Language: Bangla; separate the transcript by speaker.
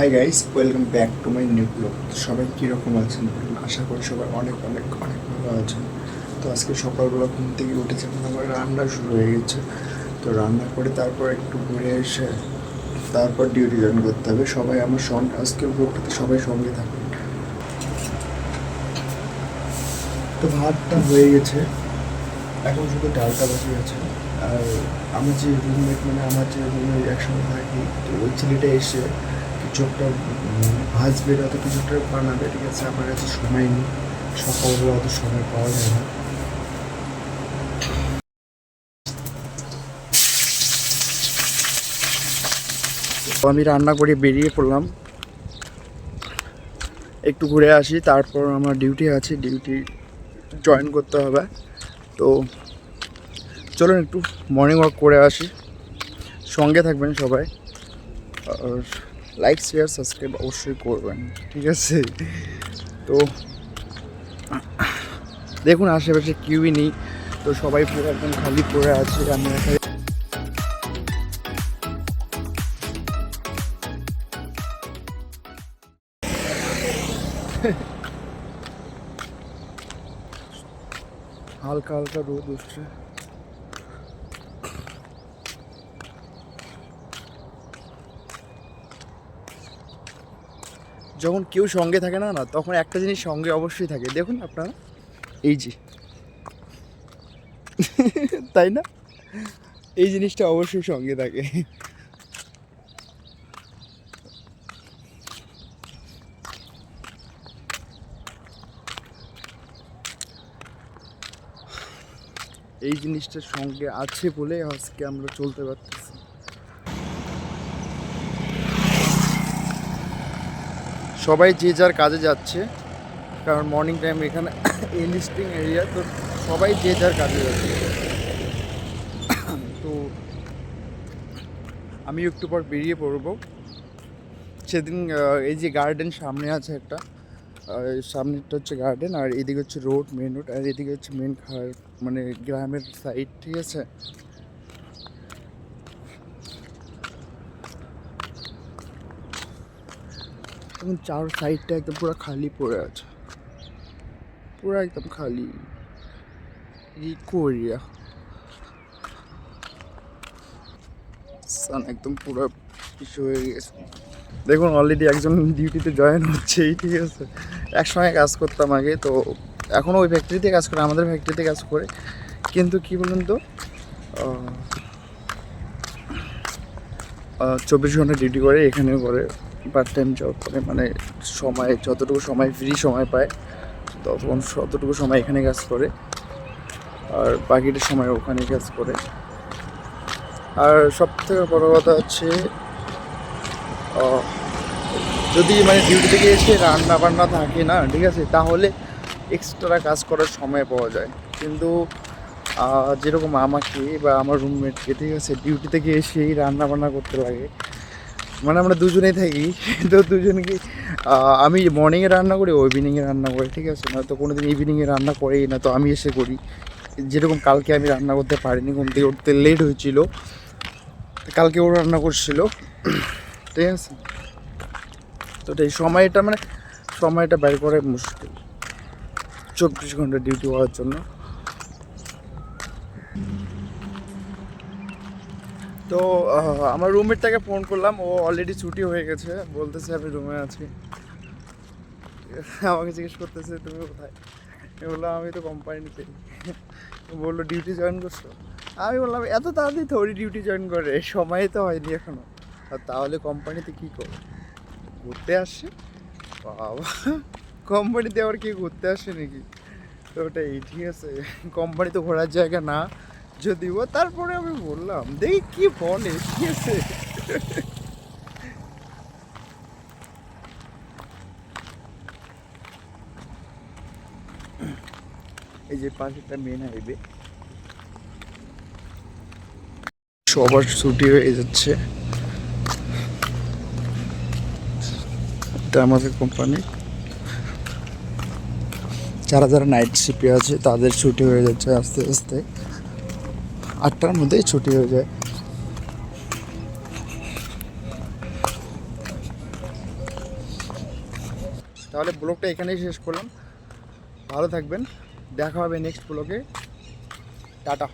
Speaker 1: Hi guys welcome back to my new blog সবাই কীরকম আছেন? বলুন আশা করি সবাই অনেক অনেক অনেক ভালো আছেন। তো আজকে সকালবেলা ঘুম থেকে উঠেছে আমার রান্না শুরু হয়ে গেছে। তো রান্না করে তারপর একটু ঘুরে এসে তারপর ডিউটি জয়েন করতে হবে। সবাই আমার সঙ্গে আজকের ব্লগটাতে সবাই সঙ্গে থাকুন। তো ভাতটা হয়ে গেছে। এখন শুধু ডালটা বাকি আছে। আর আমার যে রুমমেট মানে আমার যে রুমে একসঙ্গে থাকি, তো ওই ছেলেটা এসে কিছু একটা ভাজবে না তো কিছু একটা বানাবে, ঠিক আছে? আমার কাছে সময় নেই। সকালবেলা অত সময় পাওয়া যায় না। তো আমি রান্না করে বেরিয়ে পড়লাম। একটু ঘুরে আসি, তারপর আমার ডিউটি আছে ডিউটি জয়েন করতে হবে। তো চলুন একটু মর্নিং ওয়াক করে আসি। সঙ্গে থাকবেন সবাই। আর লাইক শেয়ার সাবস্ক্রাইব অবশ্যই করবেন, ঠিক আছে? তো, দেখুন, আশেপাশে কিউই নেই, তো সবাই পুরো একদম খালি পড়ে আছে, আমি হালকা হালকা রোদ উঠছে। যখন কেউ সঙ্গে থাকে না না, তখন একটা জিনিস সঙ্গে অবশ্যই থাকে। দেখুন আপনারা। এই যে। তাই না? এই জিনিসটা অবশ্যই সঙ্গে থাকে। এই জিনিসটা সঙ্গে আছে বলে আজকে আমরা চলতে পারতেছি। সবাই যে যার কাজে যাচ্ছে, কারণ মর্নিং টাইম এখানে এনলিস্টিং এরিয়া তো সবাই যে যার কাজে যাচ্ছে। তো আমি একটু পর বেরিয়ে পড়ব। সেদিন এই যে গার্ডেন সামনে আছে একটা সামনেটা হচ্ছে গার্ডেন আর এদিকে হচ্ছে রোড মেন রোড আর এদিকে হচ্ছে মেন মানে গ্রামের সাইড ঠিক আছে? এখন চার সাইডটা একদম পুরো খালি পড়ে আছে। পুরো একদম খালি। ইকো সান একদম পুরো কিছু হয়ে গেছে। দেখুন অলরেডি একজন ডিউটিতে জয়েন হচ্ছেই, ঠিক আছে? একসঙ্গে কাজ করতাম আগে, তো এখনও ওই ফ্যাক্টরিতে কাজ করে, আমাদের ফ্যাক্টরিতে কাজ করে। কিন্তু কি বলুন তো চব্বিশ ঘণ্টা ডিউটি করে, এখানেও করে। পার্ট টাইম জব করে মানে সময়, যতটুকু সময় ফ্রি সময় পায়, তখন ততটুকু সময় এখানে কাজ করে। আর বাকিটা সময় ওখানে কাজ করে। আর সব থেকে বড় কথা হচ্ছে যদি মানে ডিউটি থেকে এসে রান্না বান্না থাকে না, ঠিক আছে, তাহলে এক্সট্রা কাজ করার সময় পাওয়া যায়। কিন্তু যেরকম আমাকে বা আমার রুমমেটকে ঠিক আছে ডিউটি থেকে এসেই রান্না বান্না করতে লাগে। মানে আমরা দুজনেই থাকি, তো দুজনকে আমি মর্নিংয়ে রান্না করি, ও ইভিনিংয়ে রান্না করি, ঠিক আছে? না তো কোনো দিন ইভিনিংয়ে রান্না করেই না তো আমি এসে করি। যেরকম কালকে আমি রান্না করতে পারিনি, ঘুম থেকে উঠতে লেট হয়েছিল। কালকে ও রান্না করছিল। ঠিক আছে? তো এই সময়টা মানে সময়টা বের করে মুশকিল। চব্বিশ ঘণ্টা ডিউটি হওয়ার জন্য। তো আমার রুমমেটটাকে ফোন করলাম, ও অলরেডি ছুটি হয়ে গেছে, বলতেছে আমি রুমে আছি। আমাকে জিজ্ঞেস করতেছে, তুমি কোথায়? আমি বললাম, আমি তো কোম্পানিতে। বলল ডিউটি জয়েন করছ? আমি বললাম, এত তাড়াতাড়ি থোড়ি ডিউটি জয়েন করে, সময় তো হয়নি এখনও। আর তাহলে কোম্পানিতে কী করে? ঘুরতে আসছে? বাবা, কোম্পানিতে আবার কি ঘুরতে আসে নাকি? তো ওটাই ঠিক আছে কোম্পানি তো ঘোরার জায়গা না। যদিও, তারপরে আমি বললাম দেখি কি বলে? ঠিক আছে। এই যে পাশেরটা মেন হাইওয়ে সবার ছুটি হয়ে যাচ্ছে। আমাদের কোম্পানি যারা যারা নাইট শিপে আছে, তাদের ছুটি হয়ে যাচ্ছে আস্তে আস্তে। আটটার মধ্যেই ছুটি হয়ে যায়। তাহলে ব্লগটা এখানেই শেষ করলাম। ভালো থাকবেন। দেখা হবে নেক্সট ব্লগে। টাটা।